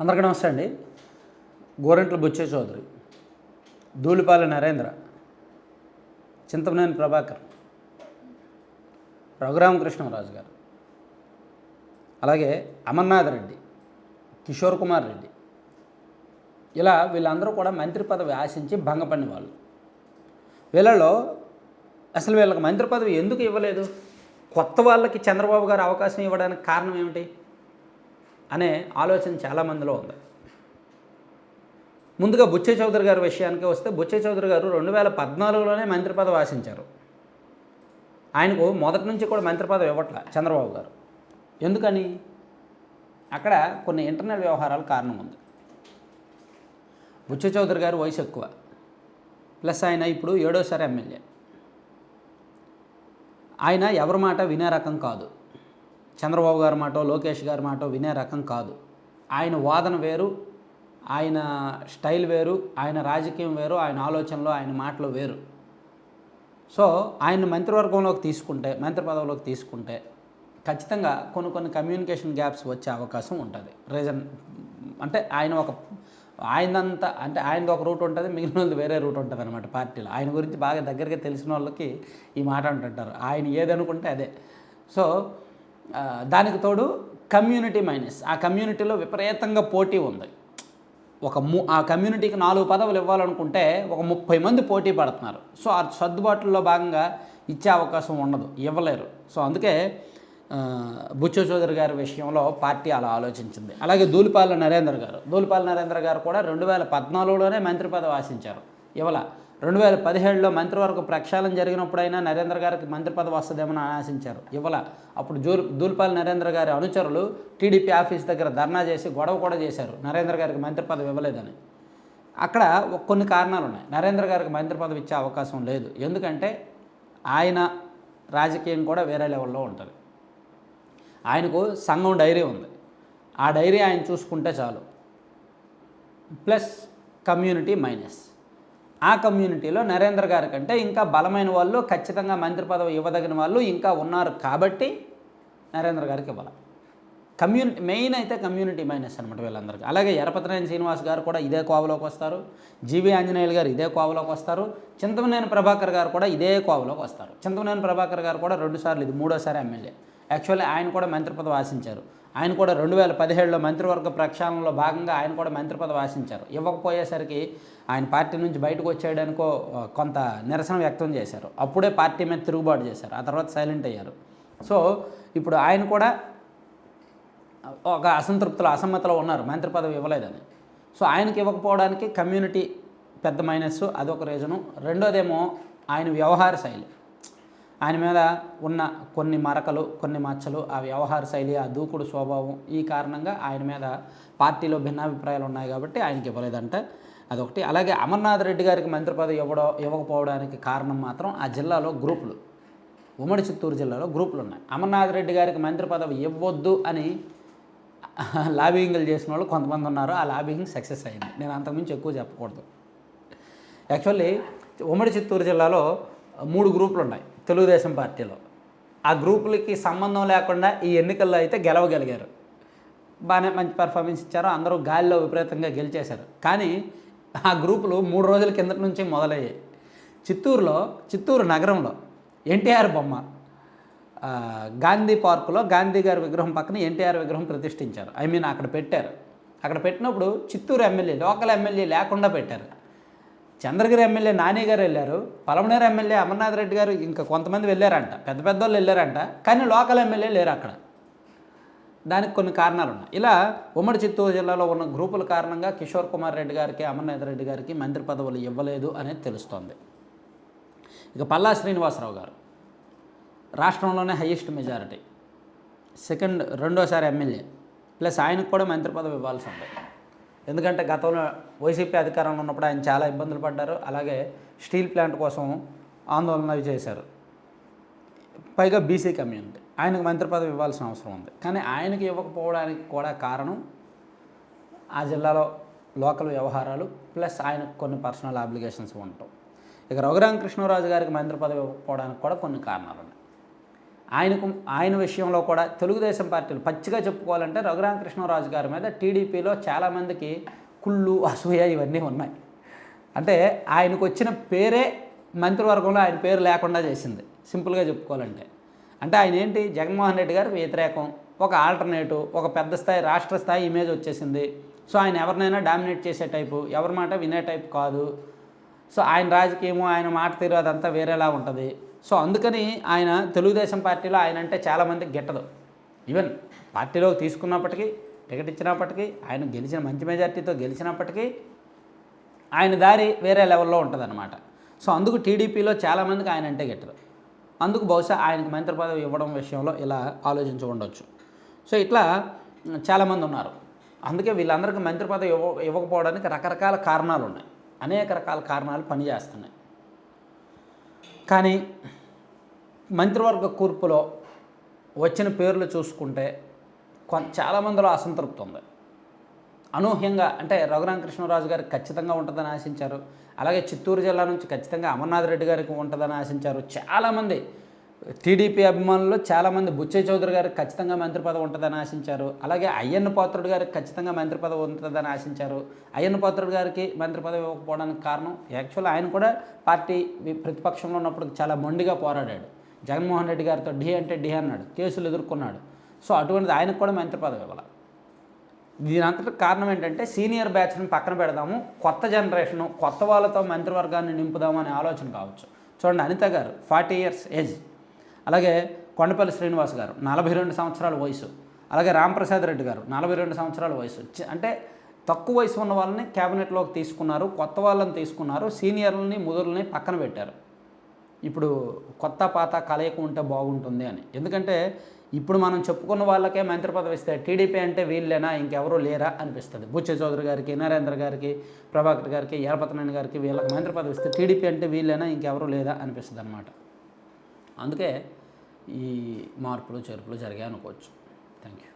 అందరికీ నమస్తే అండి. గోరెంట్ల బుచ్చే చౌదరి ధూళిపాల నరేంద్ర చింతమనేని ప్రభాకర్ రఘురామకృష్ణరాజు గారు అలాగే అమర్నాథ్ రెడ్డి కిషోర్ కుమార్ రెడ్డి. ఇలా వీళ్ళందరూ కూడా మంత్రి పదవి ఆశించి భంగపడిన వాళ్ళు. వీళ్ళలో అసలు వీళ్ళకి మంత్రి పదవి ఎందుకు ఇవ్వలేదు? కొత్త వాళ్ళకి చంద్రబాబు గారు అవకాశం ఇవ్వడానికి కారణం ఏమిటి? అనే ఆలోచన చాలామందిలో ఉంది. ముందుగా బుచ్చే చౌదరి గారి విషయానికి వస్తే బుచ్చే చౌదరి గారు రెండు వేల పద్నాలుగులోనే మంత్రి పదవి ఆశించారు. ఆయనకు మొదటి నుంచి కూడా మంత్రి పదవి ఇవ్వట్ల చంద్రబాబు గారు. ఎందుకని? అక్కడ కొన్ని ఇంటర్నల్ వ్యవహారాలు కారణం ఉంది. బుచ్చ చౌదరి గారు వయసు ఎక్కువ. ప్లస్ ఆయన ఇప్పుడు ఏడోసారి ఎమ్మెల్యే. ఆయన ఎవరి మాట వినే రకం కాదు. చంద్రబాబు గారి మాటో లోకేష్ గారి మాటో వినే రకం కాదు. ఆయన వాదన వేరు ఆయన స్టైల్ వేరు ఆయన రాజకీయం వేరు ఆయన ఆలోచనలు ఆయన మాటలు వేరు. సో ఆయన మంత్రివర్గంలోకి తీసుకుంటే మంత్రి పదవిలోకి తీసుకుంటే ఖచ్చితంగా కొన్ని కొన్ని కమ్యూనికేషన్ గ్యాప్స్ వచ్చే అవకాశం ఉంటుంది. రీజన్ అంటే ఆయన ఒక ఆయనంత అంటే ఆయనది ఒక రూట్ ఉంటుంది మిగిలిన వాళ్ళది వేరే రూట్ ఉంటుంది అనమాట పార్టీలో. ఆయన గురించి బాగా దగ్గరగా తెలిసిన వాళ్ళకి ఈ మాట అంటుంటారు. ఆయన ఏదనుకుంటే అదే. సో దానికి తోడు కమ్యూనిటీ మైనస్. ఆ కమ్యూనిటీలో విపరీతంగా పోటీ ఉంది. ఒక ము ఆ కమ్యూనిటీకి నాలుగు పదవులు ఇవ్వాలనుకుంటే ఒక ముప్పై మంది పోటీ పడుతున్నారు. సో ఆ సర్దుబాటులో భాగంగా ఇచ్చే అవకాశం ఉండదు ఇవ్వలేరు. సో అందుకే ఆ, బుచ్చ చౌదరి గారి విషయంలో పార్టీ అలా ఆలోచించింది. అలాగే దూలిపాల నరేంద్ర గారు. దూలిపాల నరేంద్ర గారు కూడా రెండు వేల పద్నాలుగులోనే మంత్రి పదవి ఆశించారు. ఇవాళ రెండు వేల పదిహేడులో మంత్రివర్గ ప్రక్షాళన జరిగినప్పుడైనా నరేంద్ర గారికి మంత్రి పదవి వస్తుందేమని ఆశించారు. ఇవాళ అప్పుడు జూ దూలిపాల నరేంద్ర గారి అనుచరులు టీడీపీ ఆఫీస్ దగ్గర ధర్నా చేసి గొడవ కూడా చేశారు. నరేంద్ర గారికి మంత్రి పదవి ఇవ్వలేదని. అక్కడ కొన్ని కారణాలు ఉన్నాయి నరేంద్ర గారికి మంత్రి పదవి ఇచ్చే అవకాశం లేదు. ఎందుకంటే ఆయన రాజకీయం కూడా వేరే లెవెల్లో ఉంటుంది. ఆయనకు సంఘం డైరీ ఉంది. ఆ డైరీ ఆయన చూసుకుంటే చాలు. Plus community minus. ఆ కమ్యూనిటీలో నరేంద్ర గారి కంటే ఇంకా బలమైన వాళ్ళు ఖచ్చితంగా మంత్రి పదవి ఇవ్వదగిన వాళ్ళు ఇంకా ఉన్నారు కాబట్టి నరేంద్ర గారికి ఇవ్వాలి. కమ్యూనిటీ మెయిన్ అయితే కమ్యూనిటీ మైనస్ అనమాట వీళ్ళందరికీ. అలాగే ఎరపతినేని శ్రీనివాస్ గారు కూడా ఇదే కోవలోకి వస్తారు. జీవి ఆంజనేయులు గారు ఇదే కోవలోకి వస్తారు. చింతమనేని ప్రభాకర్ గారు కూడా ఇదే కోవలోకి వస్తారు. చింతమనేని ప్రభాకర్ గారు కూడా రెండుసార్లు ఇది మూడోసారి ఎమ్మెల్యే. యాక్చువల్లీ ఆయన కూడా మంత్రి పదవి ఆశించారు. ఆయన కూడా రెండు వేల పదిహేడులో మంత్రివర్గ ప్రక్షాళనలో భాగంగా ఆయన కూడా మంత్రి పదవి ఆశించారు. ఇవ్వకపోయేసరికి ఆయన పార్టీ నుంచి బయటకు వచ్చేయడానికో కొంత నిరసన వ్యక్తం చేశారు. అప్పుడే పార్టీ మీద తిరుగుబాటు చేశారు. ఆ తర్వాత సైలెంట్ అయ్యారు. సో ఇప్పుడు ఆయన కూడా ఒక అసంతృప్తులు అసమ్మతిలో ఉన్నారు. మంత్రి పదవి ఇవ్వలేదని. సో ఆయనకి ఇవ్వకపోవడానికి కమ్యూనిటీ పెద్ద మైనస్ అదొక రీజను. రెండోదేమో ఆయన వ్యవహార శైలి. ఆయన మీద ఉన్న కొన్ని మరకలు కొన్ని మచ్చలు ఆ వ్యవహార శైలి ఆ దూకుడు స్వభావం ఈ కారణంగా ఆయన మీద పార్టీలో భిన్నాభిప్రాయాలు ఉన్నాయి కాబట్టి ఆయనకి ఇవ్వలేదంట. అదొకటి. అలాగే అమర్నాథ్ రెడ్డి గారికి మంత్రి పదవి ఇవ్వడం ఇవ్వకపోవడానికి కారణం మాత్రం ఆ జిల్లాలో గ్రూపులు. ఉమ్మడి చిత్తూరు జిల్లాలో గ్రూపులు ఉన్నాయి. అమర్నాథ్ రెడ్డి గారికి మంత్రి పదవి ఇవ్వద్దు అని లాబింగ్లు చేసిన వాళ్ళు కొంతమంది ఉన్నారు. ఆ లాబింగ్ సక్సెస్ అయింది. నేను అంతకుమించి ఎక్కువ చెప్పకూడదు. యాక్చువల్లీ ఉమ్మడి చిత్తూరు జిల్లాలో మూడు గ్రూపులు ఉన్నాయి తెలుగుదేశం పార్టీలో. ఆ గ్రూపులకి సంబంధం లేకుండా ఈ ఎన్నికల్లో అయితే గెలవగలిగారు. బాగానే మంచి పెర్ఫార్మెన్స్ ఇచ్చారు. అందరూ గాలిలో విపరీతంగా గెలిచేశారు. కానీ ఆ గ్రూపులు మూడు రోజుల కిందటి నుంచి మొదలయ్యాయి. చిత్తూరులో చిత్తూరు నగరంలో ఎన్టీఆర్ బొమ్మ గాంధీ పార్కులో గాంధీ గారి విగ్రహం పక్కన ఎన్టీఆర్ విగ్రహం ప్రతిష్ఠించారు. ఐ మీన్ అక్కడ పెట్టారు. అక్కడ పెట్టినప్పుడు చిత్తూరు ఎమ్మెల్యే లోకల్ ఎమ్మెల్యే లేకుండా పెట్టారు. చంద్రగిరి ఎమ్మెల్యే నాని గారు వెళ్ళారు. పలమనేరు ఎమ్మెల్యే అమర్నాథ్ రెడ్డి గారు ఇంకా కొంతమంది వెళ్ళారంట. పెద్ద పెద్ద వాళ్ళు వెళ్ళారంట. కానీ లోకల్ ఎమ్మెల్యే లేరు అక్కడ. దానికి కొన్ని కారణాలు ఉన్నాయి. ఇలా ఉమ్మడి చిత్తూరు జిల్లాలో ఉన్న గ్రూపుల కారణంగా కిషోర్ కుమార్ రెడ్డి గారికి అమర్నాథ్ రెడ్డి గారికి మంత్రి పదవులు ఇవ్వలేదు అనేది తెలుస్తోంది. ఇక పల్లా శ్రీనివాసరావు గారు. రాష్ట్రంలోనే హయ్యెస్ట్ మెజారిటీ. సెకండ్ రెండోసారి ఎమ్మెల్యే. ప్లస్ ఆయనకు కూడా మంత్రి పదవి ఇవ్వాల్సి ఉంది. ఎందుకంటే గతంలో వైసీపీ అధికారంలో ఉన్నప్పుడు ఆయన చాలా ఇబ్బందులు పడ్డారు. అలాగే స్టీల్ ప్లాంట్ కోసం ఆందోళనలు చేశారు. పైగా బీసీ కమ్యూనిటీ. ఆయనకు మంత్రి పదవి ఇవ్వాల్సిన అవసరం ఉంది. కానీ ఆయనకి ఇవ్వకపోవడానికి కూడా కారణం ఆ జిల్లాలో లోకల్ వ్యవహారాలు ప్లస్ ఆయనకు కొన్ని పర్సనల్ అప్లికేషన్స్ ఉండటం. ఇక రఘురామ కృష్ణరాజు గారికి మంత్రి పదవి ఇవ్వకపోవడానికి కూడా కొన్ని కారణాలు ఉన్నాయి. ఆయనకు ఆయన విషయంలో కూడా తెలుగుదేశం పార్టీలు పచ్చిగా చెప్పుకోవాలంటే రఘురామకృష్ణరాజు గారి మీద టీడీపీలో చాలామందికి కుళ్ళు అసూయ ఇవన్నీ ఉన్నాయి. అంటే ఆయనకు వచ్చిన పేరే మంత్రివర్గంలో ఆయన పేరు లేకుండా చేసింది. సింపుల్గా చెప్పుకోవాలంటే. అంటే ఆయన ఏంటి? జగన్మోహన్ రెడ్డి గారు వ్యతిరేకం ఒక ఆల్టర్నేటివ్ ఒక పెద్ద స్థాయి రాష్ట్ర స్థాయి ఇమేజ్ వచ్చేసింది. సో ఆయన ఎవరినైనా డామినేట్ చేసే టైపు ఎవరి మాట వినే టైప్ కాదు. సో ఆయన రాజకీయము ఆయన మాట తీరు అదంతా వేరేలా ఉంటుంది. సో అందుకని ఆయన తెలుగుదేశం పార్టీలో ఆయన అంటే చాలామందికి గిట్టదు. ఈవెన్ పార్టీలోకి తీసుకున్నప్పటికీ టికెట్ ఇచ్చినప్పటికీ ఆయన గెలిచిన మంచి మెజార్టీతో గెలిచినప్పటికీ ఆయన దారి వేరే లెవెల్లో ఉంటుందన్నమాట. సో అందుకు టీడీపీలో చాలామందికి ఆయన అంటే గిట్టదు. అందుకు బహుశా ఆయనకు మంత్రి పదవి ఇవ్వడం విషయంలో ఇలా ఆలోచించి ఉండొచ్చు. సో ఇట్లా చాలామంది ఉన్నారు. అందుకే వీళ్ళందరికీ మంత్రి పదవి ఇవ్వ ఇవ్వకపోవడానికి రకరకాల కారణాలు ఉన్నాయి. అనేక రకాల కారణాలు పనిచేస్తున్నాయి. కానీ మంత్రివర్గ కూర్పులో వచ్చిన పేర్లు చూసుకుంటే కొన్ చాలామందిలో అసంతృప్తి ఉంది అనూహ్యంగా అంటే రఘురామకృష్ణరాజు గారికి ఖచ్చితంగా ఉంటుందని ఆశించారు. అలాగే చిత్తూరు జిల్లా నుంచి ఖచ్చితంగా అమర్నాథ్ రెడ్డి గారికి ఉంటుందని ఆశించారు. చాలామంది టీడీపీ అభిమానులు చాలామంది బుచ్చయ్య చౌదరి గారికి ఖచ్చితంగా మంత్రి పదవి ఉంటుందని ఆశించారు. అలాగే అయ్యన్న పాత్రుడు గారికి ఖచ్చితంగా మంత్రి పదవి ఉంటుందని ఆశించారు. అయ్యన్న పాత్రుడు గారికి మంత్రి పదవి ఇవ్వకపోవడానికి కారణం యాక్చువల్ ఆయన కూడా పార్టీ ప్రతిపక్షంలో ఉన్నప్పుడు చాలా మొండిగా పోరాడాడు. జగన్మోహన్ రెడ్డి గారితో ఢీ అంటే ఢీ అన్నాడు కేసులు ఎదుర్కొన్నాడు. సో అటువంటిది ఆయనకు కూడా మంత్రి పదవి ఇవ్వాలి. దీని అంతటి కారణం ఏంటంటే సీనియర్ బ్యాచ్ని పక్కన పెడదాము కొత్త జనరేషను కొత్త వాళ్ళతో మంత్రివర్గాన్ని నింపుదాము అనే ఆలోచన కావచ్చు. చూడండి అనిత గారు ఫార్టీ ఇయర్స్ ఏజ్. అలాగే కొండపల్లి శ్రీనివాస్ గారు నలభై రెండు సంవత్సరాల వయసు. అలాగే రాంప్రసాద్ రెడ్డి గారు నలభై రెండు సంవత్సరాల వయసు. అంటే తక్కువ వయసు ఉన్న వాళ్ళని క్యాబినెట్లోకి తీసుకున్నారు కొత్త వాళ్ళని తీసుకున్నారు సీనియర్లని ముదురులని పక్కన పెట్టారు. ఇప్పుడు కొత్త పాత కలయిక ఉంటే బాగుంటుంది అని. ఎందుకంటే ఇప్పుడు మనం చెప్పుకున్న వాళ్ళకే మంత్రి పదవి ఇస్తే టీడీపీ అంటే వీళ్ళేనా? ఇంకెవరూ లేరా? అనిపిస్తుంది. బుచ్చ చౌదరి గారికి నరేంద్ర గారికి ప్రభాకర్ గారికి ఏలపతనాయుడు గారికి వీళ్ళకి మంత్రి పదవి ఇస్తే టీడీపీ అంటే వీళ్ళేనా? ఇంకెవరూ లేదా? అనిపిస్తుంది అనమాట అందుకే ఈ మార్పులు చేర్పులు జరిగాయి అనుకోవచ్చు థ్యాంక్ యూ